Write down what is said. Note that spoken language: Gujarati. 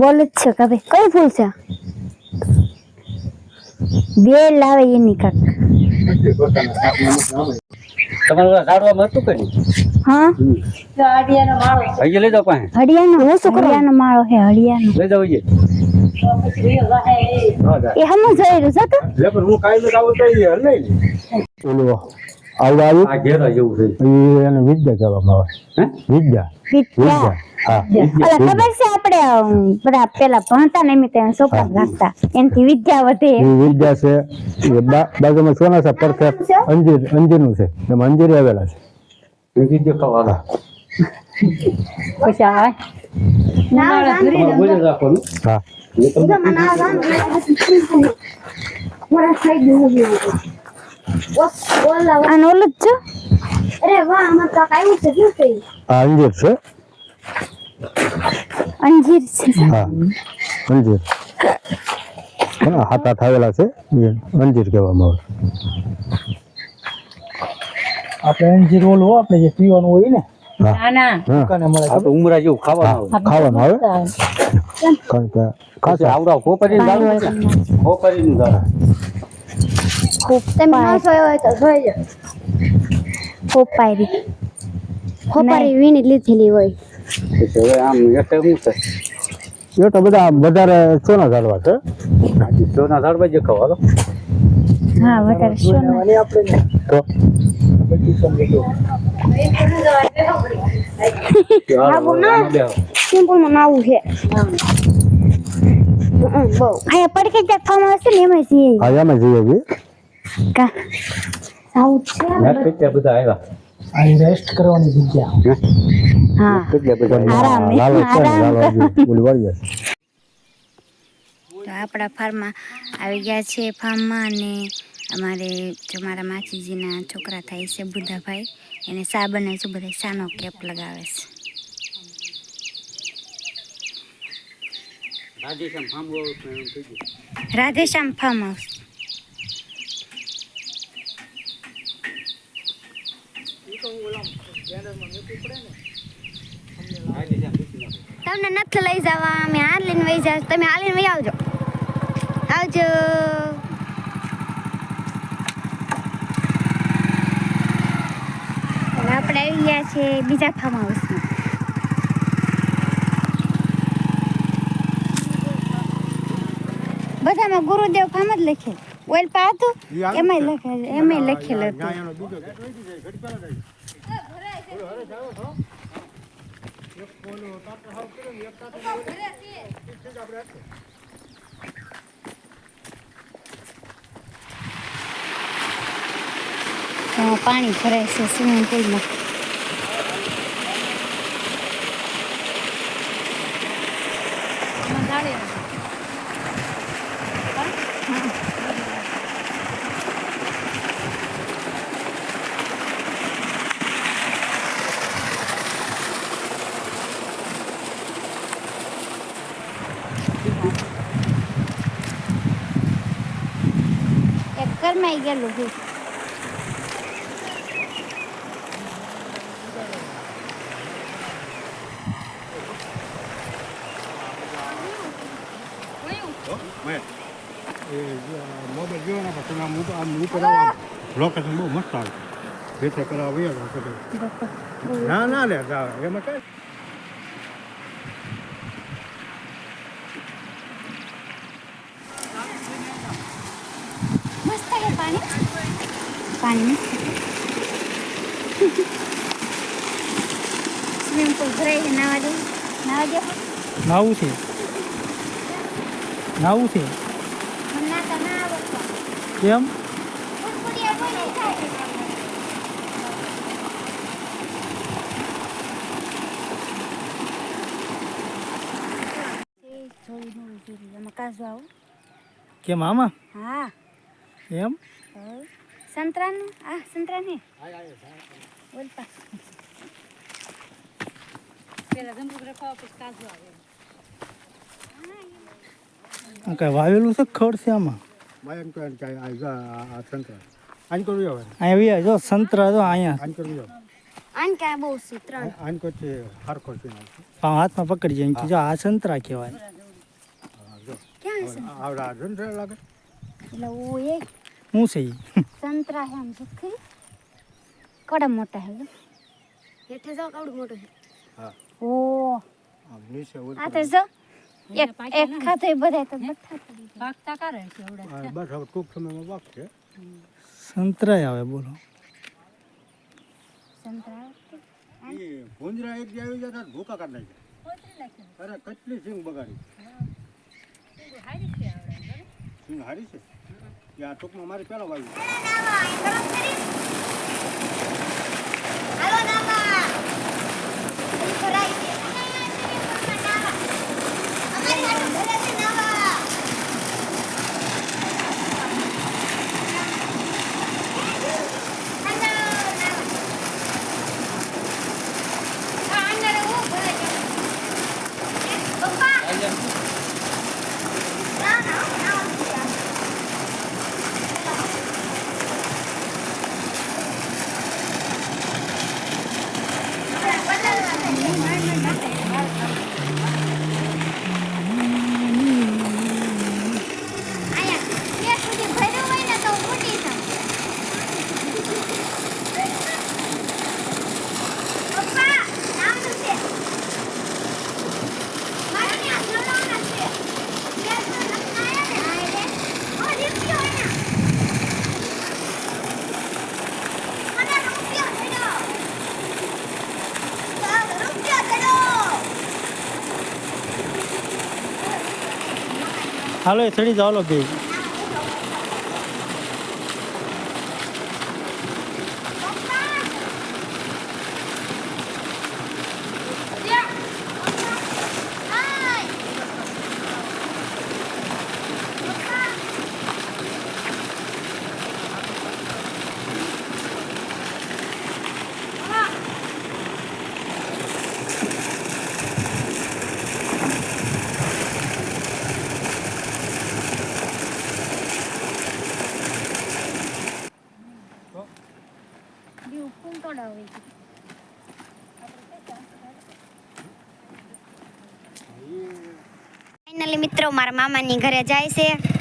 બોલ જ છે કે ભાઈ કયું ફૂલ છે? બે લાવે એની કાક. તમારે હતું કે નહીં? હા? હજી લઈ જાઓ પાસે. હળિયાનો હું શું હળિયાનો માળો છે લઈ. એ હમ તો હું કાંઈ નથી આવું તો એ હલે ને. ઓલું આ ઘેરા જેવું છે. એને વિદ્યા કહેવામાં આવે. વિદ્યા. વિદ્યા. વિદ્યા. હા. ઓલા ખબર છે આપણે બધા પેલા ભણતા ને એમ રાખતા એનાથી વિદ્યા વધે. વિદ્યા છે. એ બાજુમાં સોનાસા પરફેક્ટ. અંજીર અંજીરનું છે. એમાં અંજીર આવેલા છે. દેખાવ હાલો. પછી આવે બોલી રાખવાનું. હા. અને ઓલું જ છો? આ અંજીર છે? અંજીર છે. હા અંજીર. હાથ હાથ આવેલા છે. અંજીર કહેવામાં આવે. આપણે અંજીર ઓલું હો, આપણે જે પીવાનું હોય ને ઉમરા જેવું ખાવાનું આવે. ખાવાનું આવે? કારણ કે પછી ખોપરી ને? ઝાડ. ખૂબ તમે ન જોયો હોય તો જોઈજો ખોપારી ખોપારી વીણી લીધેલી હોય. આમ એટલે છે. તો બધા વધારે સોના ઝાડવા છે. હજી સોના ઝાડ પર દેખાવ હાલો. હા વધારે સોના. અને આપણે તો? સમજો. સિમ્પલમાં છે. બહુ. આ પડકે જ ખાવામાં આવશે ને એમાં જઈએ. હા એમાં જઈએ છીએ. કા? સાઉથ છે. કેટલા બધા આવ્યા આઈ રેસ્ટ કરવાની જગ્યા. હા. કેટલા બધા આરામ લાલ આરામ. જાય તો આપણા ફાર્મમાં આવી ગયા છે ફાર્મમાં અને અમારે જો મારા માસીજીના છોકરા થાય છે બુધાભાઈ એને સા બનાવે છે બધા સાનો કેપ લગાવે છે. રાધેશ્યામ ફાર્મ સાંભળો તો. તમને નથી લઈ જવા અમે હાર લઈને વહી જાવ તમે હાલીને વહી આવજો. આવજો. આપણે આવી ગયા છે બીજા ફાર્મ હાઉસમાં બધામાં ગુરુદેવ ફાર્મ જ લખેલ. ઓઇલ પા હતું એમાંય લખેલ એમાંય લખેલ હતું. પાણી ભરાય છે સ્વિમિંગ પુલમાં એક કરમાઈ ગયેલું છે મોબાઈલ જોવાના પછી આમ આમ આમ લોકેશન બહુ મસ્ત આવે ભેટે કરાવી ના ના લે એમાં કઈ મસ્ત છે પાણી પાણી સ્વિમિંગ પુલ ભરાય છે નાવા દે નાવા દે નાવું છે નાવું છે કેમ કેમ આમાં હા એમ સંતરાનું? આ સંતરા ને બોલ પા. આ કઈ વાવેલું છે ખડ છે આમાં? જા, સંતરા. જો સંતરા જો અહીંયા. આન કરવી આન કા બહુ છે ત્રણ. આન કરશે હરખો છે પાવ હાથમાં પકડી જાય જો આ સંતરા કહેવાય. આવડા જંત્ર લાગે. એટલે શું છે? સંતરા હે આમ સુખી કડા મોટા હે જો. હેઠે જાવ કાવડું મોટો હે હા. ઓ. આમ નીચે આ તો જો એક એક ખાતે બધાય તો બઠા પડી કરે છે ઓડા બસ હવે ટૂંક સમયમાં વાગશે સંતરાય આવે બોલો. સંતરા એ ભૂંજરા એક જાવી આવી જતા ભૂકા કાઢ નાખ્યા. અરે કેટલી સિંગ બગાડી. સિંગ હારી છે એ આ ટૂંકમાં મારી પેલા વાવી હાલો એ ચડી જાવ લો બીજું ફૂલ તોડાવે ફાઇનલી મિત્રો મારા મામાની ઘરે જાય છે.